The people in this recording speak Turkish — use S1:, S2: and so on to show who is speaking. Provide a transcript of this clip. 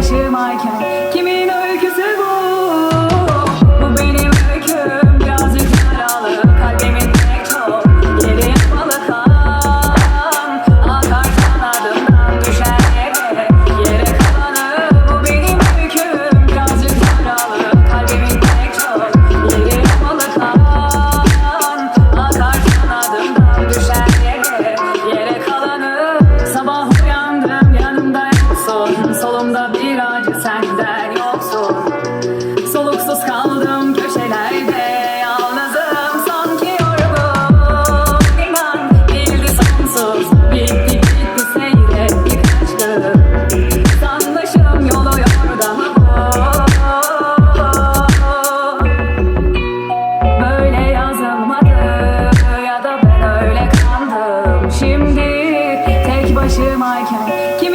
S1: başımayken kimin Şimdi tek başımayken kim